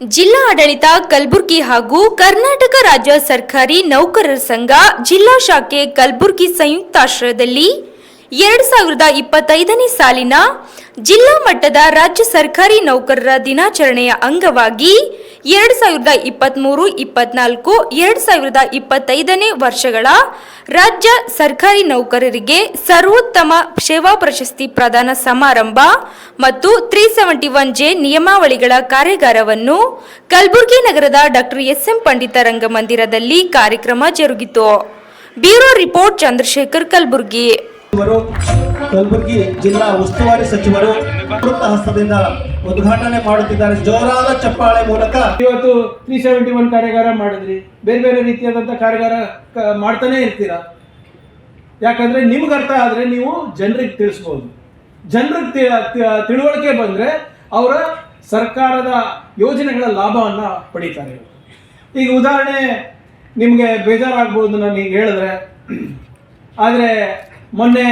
ಜಿಲ್ಲಾ ಆಡಳಿತ, ಕಲಬುರಗಿ ಹಾಗೂ ಕರ್ನಾಟಕ ರಾಜ್ಯ ಸರ್ಕಾರಿ ನೌಕರರ ಸಂಘ ಜಿಲ್ಲಾ ಶಾಖೆ ಕಲಬುರಗಿ ಸಂಯುಕ್ತಾಶ್ರಯದಲ್ಲಿ ಎರಡು ಸಾವಿರದ ಇಪ್ಪತ್ತೈದನೇ ಸಾಲಿನ ಜಿಲ್ಲಾ ಮಟ್ಟದ ರಾಜ್ಯ ಸರ್ಕಾರಿ ನೌಕರರ ದಿನಾಚರಣೆಯ ಅಂಗವಾಗಿ ಎರಡು ಸಾವಿರದ ಇಪ್ಪತ್ತ್ಮೂರು ಇಪ್ಪತ್ನಾಲ್ಕು ಎರಡು ಸಾವಿರದ ಇಪ್ಪತ್ತೈದನೇ ವರ್ಷಗಳ ರಾಜ್ಯ ಸರ್ಕಾರಿ ನೌಕರರಿಗೆ ಸರ್ವೋತ್ತಮ ಸೇವಾ ಪ್ರಶಸ್ತಿ ಪ್ರದಾನ ಸಮಾರಂಭ ಮತ್ತು ತ್ರೀ ಸೆವೆಂಟಿ ಒನ್ ಜೆ ನಿಯಮಾವಳಿಗಳ ಕಾರ್ಯಾಗಾರವನ್ನು ಕಲಬುರಗಿ ನಗರದ ಡಾಕ್ಟರ್ ಎಸ್ ಎಂ ಪಂಡಿತ ರಂಗಮಂದಿರದಲ್ಲಿ ಕಾರ್ಯಕ್ರಮ ಜರುಗಿತು. Bureau report Chandrashekar, Kalaburagi. Kalaburagi ಜಿಲ್ಲಾ ಉಸ್ತುವಾರಿ ಸಚಿವರು ಹಸ್ತದಿಂದ ಉದ್ಘಾಟನೆ ಮಾಡುತ್ತಿದ್ದಾರೆ. ಜೋರಾದ ಚಪ್ಪಾಳೆ ಮೂಲಕ. ಇವತ್ತು ತ್ರೀ ಸೆವೆಂಟಿ ಒನ್ ಕಾರ್ಯಾಗಾರ ಮಾಡಿದ್ರಿ. ಬೇರೆ ಬೇರೆ ರೀತಿಯಾದಂಥ ಕಾರ್ಯಾಗಾರ ಮಾಡ್ತಾನೆ ಇರ್ತೀರಾ? ಯಾಕಂದ್ರೆ ನಿಮ್ಗೆ ಅರ್ಥ ಆದರೆ ನೀವು ಜನರಿಗೆ ತಿಳಿಸ್ಬೋದು. ಜನರಿಗೆ ತಿಳುವಳಿಕೆ ಬಂದರೆ ಅವರ ಸರ್ಕಾರದ ಯೋಜನೆಗಳ ಲಾಭವನ್ನು ಪಡಿತಾರೆ. ಈಗ ಉದಾಹರಣೆ ನಿಮಗೆ ಬೇಜಾರಾಗ್ಬೋದು ನಾನು ಈಗ ಹೇಳಿದ್ರೆ. ಆದರೆ ಮೊನ್ನೆ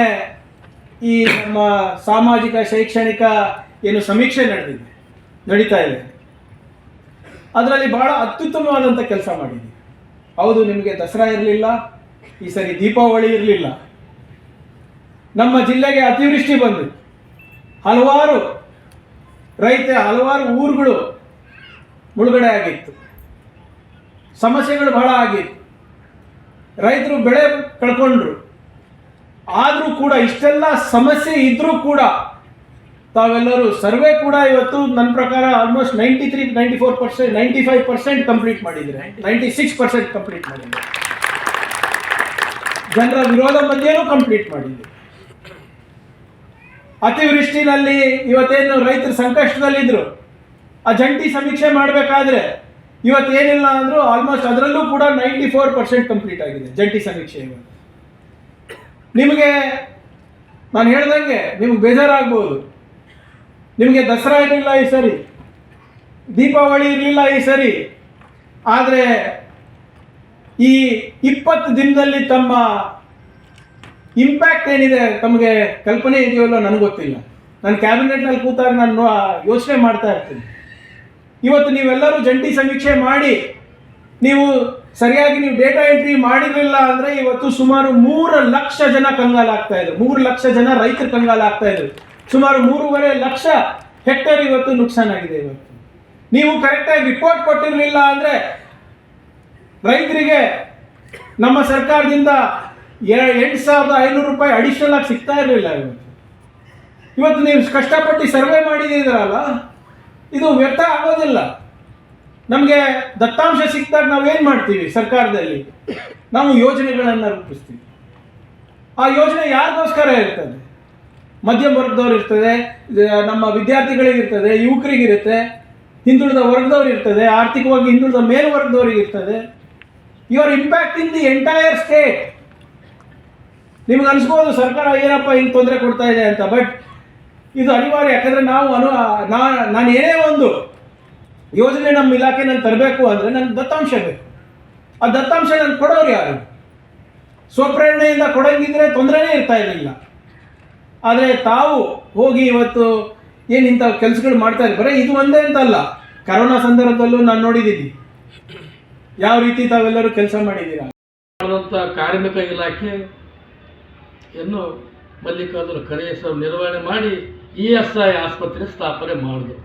ಈ ನಮ್ಮ ಸಾಮಾಜಿಕ, ಶೈಕ್ಷಣಿಕ ಏನು ಸಮೀಕ್ಷೆ ನಡೆದಿದೆ, ನಡೀತಾ ಇದೆ. ಅದರಲ್ಲಿ ಬಹಳ ಅತ್ಯುತ್ತಮವಾದಂಥ ಕೆಲಸ ಮಾಡಿದೆ. ಹೌದು, ನಿಮಗೆ ದಸರಾ ಇರಲಿಲ್ಲ, ಈ ಸರಿ ದೀಪಾವಳಿ ಇರಲಿಲ್ಲ. ನಮ್ಮ ಜಿಲ್ಲೆಗೆ ಅತಿವೃಷ್ಟಿ ಬಂದು, ಹಲವಾರು ರೈತ, ಹಲವಾರು ಊರುಗಳು ಮುಳುಗಡೆ ಆಗಿತ್ತು. ಸಮಸ್ಯೆಗಳು ಬಹಳ ಆಗಿತ್ತು. ರೈತರು ಬೆಳೆ ಕಳ್ಕೊಂಡ್ರು. ಆದರೂ ಕೂಡ ಇಷ್ಟೆಲ್ಲ ಸಮಸ್ಯೆ ಇದ್ದರೂ ಕೂಡ ತಾವೆಲ್ಲರೂ ಸರ್ವೆ ಕೂಡ ಇವತ್ತು ನನ್ನ ಪ್ರಕಾರ almost ninety three ninety four percent ninety five percent complete ಮಾಡಿದ್ರೆ ನೈಂಟಿ ಸಿಕ್ಸ್ ಪರ್ಸೆಂಟ್ ಕಂಪ್ಲೀಟ್ ಮಾಡಿದ್ರು, ಜನರ ವಿರೋಧ ಬಗ್ಗೆನೂ ಕಂಪ್ಲೀಟ್ ಮಾಡಿದ್ರು ಅತಿವೃಷ್ಟಿನಲ್ಲಿ ಇವತ್ತೇನು ರೈತರು ಸಂಕಷ್ಟದಲ್ಲಿದ್ರು, ಆ ಜಂಟಿ ಸಮೀಕ್ಷೆ ಮಾಡಬೇಕಾದ್ರೆ ಇವತ್ತೇನಿಲ್ಲ ಅಂದರೂ ಆಲ್ಮೋಸ್ಟ್ ಅದರಲ್ಲೂ ಕೂಡ ನೈಂಟಿ ಫೋರ್ ಪರ್ಸೆಂಟ್ ಕಂಪ್ಲೀಟ್ ಆಗಿದೆ ಜಂಟಿ ಸಮೀಕ್ಷೆ ನಿಮಗೆ, ನಾನು ಹೇಳ್ದಂಗೆ ನಿಮ್ಗೆ ಬೇಜಾರಾಗ್ಬೋದು. ನಿಮಗೆ ದಸರಾ ಇರಲಿಲ್ಲ ಈ ಸರಿ. ದೀಪಾವಳಿ ಇರಲಿಲ್ಲ ಈ ಸರಿ. ಆದರೆ ಈ ಇಪ್ಪತ್ತು ದಿನದಲ್ಲಿ ತಮ್ಮ ಇಂಪ್ಯಾಕ್ಟ್ ಏನಿದೆ ತಮಗೆ ಕಲ್ಪನೆ ಇದೆಯಲ್ಲೋ ನನಗೆ ಗೊತ್ತಿಲ್ಲ. ನಾನು ಕ್ಯಾಬಿನೆಟ್ನಲ್ಲಿ ಕೂತಾಗ ನಾನು ಯೋಚನೆ ಮಾಡ್ತಾ ಇರ್ತೀನಿ. ಇವತ್ತು ನೀವೆಲ್ಲರೂ ಜಂಟಿ ಸಮೀಕ್ಷೆ ಮಾಡಿ, ನೀವು ಸರಿಯಾಗಿ ನೀವು ಡೇಟಾ ಎಂಟ್ರಿ ಮಾಡಿರಲಿಲ್ಲ ಅಂದರೆ ಇವತ್ತು ಸುಮಾರು ಮೂರು ಲಕ್ಷ ಜನ ಕಂಗಾಲಾಗ್ತಾ ಇದ್ರು. ಮೂರು ಲಕ್ಷ ಜನ ರೈತರು ಕಂಗಾಲಾಗ್ತಾ ಇದ್ರು. ಸುಮಾರು ಮೂರುವರೆ ಲಕ್ಷ ಹೆಕ್ಟೇರ್ ಇವತ್ತು ನುಕ್ಸಾನಾಗಿದೆ ಇವತ್ತು. ನೀವು ಕರೆಕ್ಟಾಗಿ ರಿಪೋರ್ಟ್ ಕೊಟ್ಟಿರಲಿಲ್ಲ ಅಂದರೆ ರೈತರಿಗೆ ನಮ್ಮ ಸರ್ಕಾರದಿಂದ ಎಂಟು ಸಾವಿರದ ಐನೂರು ರೂಪಾಯಿ ಅಡಿಷನಲ್ ಆಗಿ ಸಿಗ್ತಾ ಇರಲಿಲ್ಲ ಇವತ್ತು. ಇವತ್ತು ನೀವು ಕಷ್ಟಪಟ್ಟು ಸರ್ವೆ ಮಾಡಿದ್ದೀರಲ್ಲ, ಇದು ವ್ಯರ್ಥ ಆಗೋದಿಲ್ಲ. ನಮಗೆ ದತ್ತಾಂಶ ಸಿಕ್ಕಿದಾಗ ನಾವೇನು ಮಾಡ್ತೀವಿ ಸರ್ಕಾರದಲ್ಲಿ? ನಾವು ಯೋಜನೆಗಳನ್ನು ರೂಪಿಸ್ತೀವಿ. ಆ ಯೋಜನೆ ಯಾರಿಗೋಸ್ಕರ ಇರ್ತದೆ? ಮಧ್ಯಮ ವರ್ಗದವ್ರು ಇರ್ತದೆ ನಮ್ಮ ವಿದ್ಯಾರ್ಥಿಗಳಿಗಿರ್ತದೆ ಯುವಕರಿಗಿರುತ್ತೆ ಹಿಂದುಳಿದ ವರ್ಗದವ್ರು ಇರ್ತದೆ, ಆರ್ಥಿಕವಾಗಿ ಹಿಂದುಳಿದ ಮೇಲ್ವರ್ಗದವ್ರಿಗೆ ಇರ್ತದೆ. Your impact in the entire state ನಿಮ್ಗೆ ಅನಿಸ್ಬೋದು, ಸರ್ಕಾರ ಏನಪ್ಪ ಹಿಂಗೆ ತೊಂದರೆ ಕೊಡ್ತಾ ಇದೆ ಅಂತ ಬಟ್ ಇದು ಅನಿವಾರ್ಯ, ಯಾಕಂದರೆ ನಾವು ಅನು ನಾನು ಏನೇ ಒಂದು ಯೋಜನೆ ನಮ್ಮ ಇಲಾಖೆನಲ್ಲಿ ತರಬೇಕು ಅಂದರೆ ನನಗೆ ದತ್ತಾಂಶ ಬೇಕು. ಆ ದತ್ತಾಂಶ ನಾನು ಕೊಡೋರು ಯಾರು? ಸ್ವಪ್ರೇರಣೆಯಿಂದ ಕೊಡಂಗಿದ್ರೆ ತೊಂದರೆನೇ ಇರ್ತಾ ಇರಲಿಲ್ಲ. ಆದರೆ ತಾವು ಹೋಗಿ ಇವತ್ತು ಏನು ಇಂಥ ಕೆಲಸಗಳು ಮಾಡ್ತಾ ಇದ್ದಾರೆ? ಬರೀ ಇದು ಒಂದೇ ಅಂತಲ್ಲ ಕರೋನಾ ಸಂದರ್ಭದಲ್ಲೂ ನಾನು ನೋಡಿದ್ದೀನಿ. ಯಾವ ರೀತಿ ತಾವೆಲ್ಲರೂ ಕೆಲಸ ಮಾಡಿದ್ದೀರಾ? ಕಾರ್ಮಿಕ ಕಾರ್ಮಿಕ ಇಲಾಖೆಯನ್ನು ಮಲ್ಲಿಕಾರ್ಜುನ ಅವರು ನಿರ್ವಹಣೆ ಮಾಡಿ ಇ ಎಸ್ ಐ ಆಸ್ಪತ್ರೆ ಸ್ಥಾಪನೆ ಮಾಡಿದ್ರು